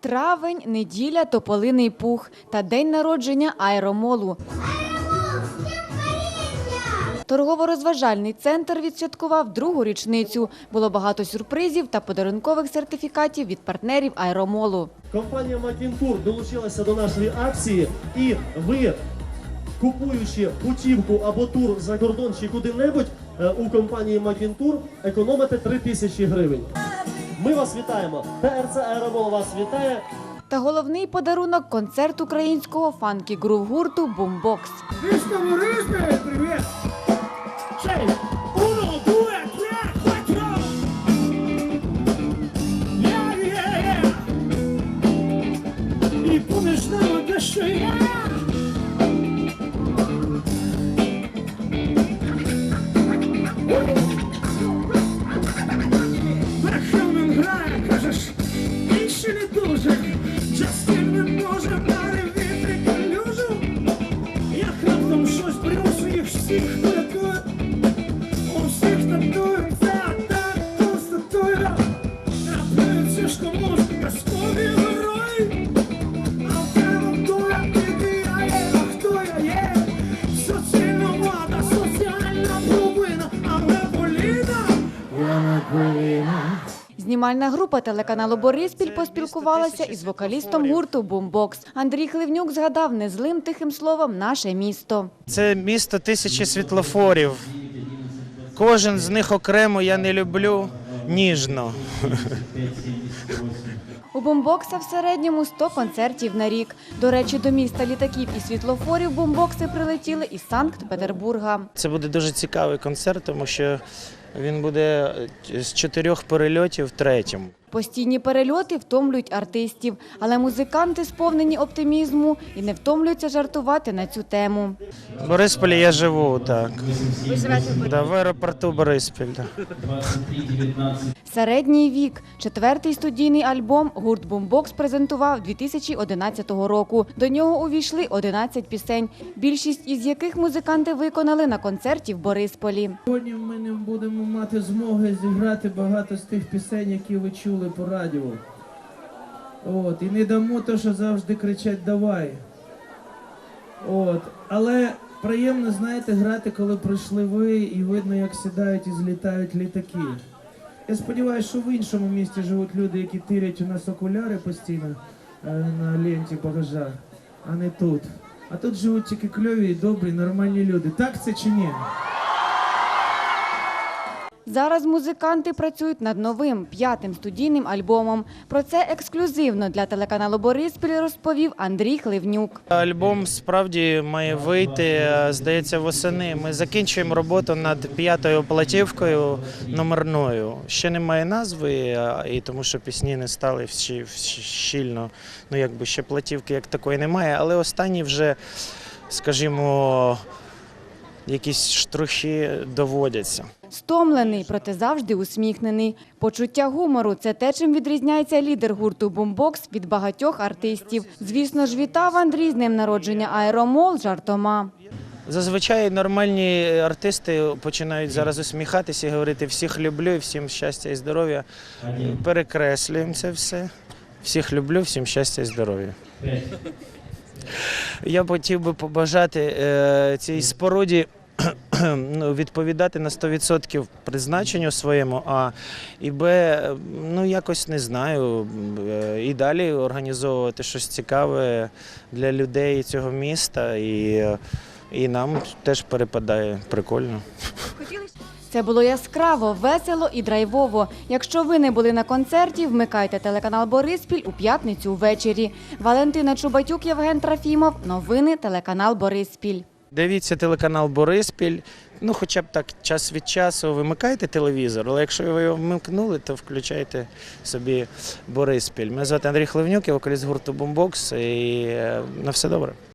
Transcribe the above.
Травень, неділя, тополиний пух та день народження аеромолу. Торгово-розважальний центр відсвяткував другу річницю. Було багато сюрпризів та подарункових сертифікатів від партнерів аеромолу. Компанія Макінтур долучилася до нашої акції, і ви, купуючи путівку або тур за кордон чи куди-небудь е, у компанії Макінтур, економите 3 тисячі гривень. Ми вас вітаємо. ТРЦ Аеромол вас вітає. Та головний подарунок концерт українського фанкі-грув гурту «Бумбокс». Due! Yeah, дуже. Не може перевірити калюжу. Як раптом щось примусує їх всіх порятує. У всіх татується так констатує. Трапляються ж комусь казкові герої. А в тебе доля ідея, а хто я є? Соціальна влада, соціальна провина. Я не Поліна. Знімальна група телеканалу Бориспіль поспілкувалася із вокалістом гурту «Бумбокс». Андрій Хливнюк згадав незлим тихим словом наше місто. Це місто тисячі світлофорів. Кожен з них окремо я не люблю ніжно. У бумбокса в середньому 100 концертів на рік. До речі, до міста літаків і світлофорів бумбокси прилетіли із Санкт-Петербурга. Це буде дуже цікавий концерт, тому що він буде з чотирьох перельотів третім. Постійні перельоти втомлюють артистів, але музиканти сповнені оптимізму і не втомлюються жартувати на цю тему. В Борисполі я живу, так. Ви живете да, в аеропорту Бориспіль. Да. Середній вік. Четвертий студійний альбом гурт Бумбокс презентував 2011 року. До нього увійшли 11 пісень, більшість із яких музиканти виконали на концерті в Борисполі. Сьогодні ми не будемо мати змоги зіграти багато з тих пісень, які ви чули по радіо. От, і не дамо то, що завжди кричать давай. От. Але приємно, знаєте, грати, коли прийшли ви, і видно, як сідають і злітають літаки. Я сподіваюся, що в іншому місті живуть люди, які тирять у нас окуляри постійно е, на ленті багажа, а не тут. А тут живуть тільки кльові, добрі, нормальні люди. Так це чи ні? Зараз музиканти працюють над новим п'ятим студійним альбомом. Про це ексклюзивно для телеканалу Бориспіль розповів Андрій Хливнюк. Альбом справді має вийти, е, здається, восени. Ми закінчуємо роботу над п'ятою платівкою номерною. Ще немає назви, і тому що пісні не стали всі- щільно. Ну якби ще платівки як такої немає, але останні вже, скажімо, якісь штрухи доводяться. Стомлений, проте завжди усміхнений. Почуття гумору це те, чим відрізняється лідер гурту Бумбокс від багатьох артистів. Звісно ж, вітав Андрій з днем народження аеромол жартома. Зазвичай нормальні артисти починають зараз усміхатися і говорити всіх люблю, всім щастя і здоров'я. Перекреслюємо це все. Всіх люблю, всім щастя і здоров'я. Я б хотів би побажати е, цій споруді ну, відповідати на 100% призначенню своєму, а і Б, е, ну якось не знаю, е, і далі організовувати щось цікаве для людей цього міста. І, і нам теж перепадає прикольно. Це було яскраво, весело і драйвово. Якщо ви не були на концерті, вмикайте телеканал Бориспіль у п'ятницю ввечері. Валентина Чубатюк, Євген Трофімов. Новини телеканал Бориспіль. Дивіться телеканал Бориспіль. Ну, хоча б так час від часу вимикайте телевізор, але якщо ви його вмикнули, то включайте собі Бориспіль. Мене звати Андрій Хливнюк, я вокаліст гурту Бумбокс і е, на все добре.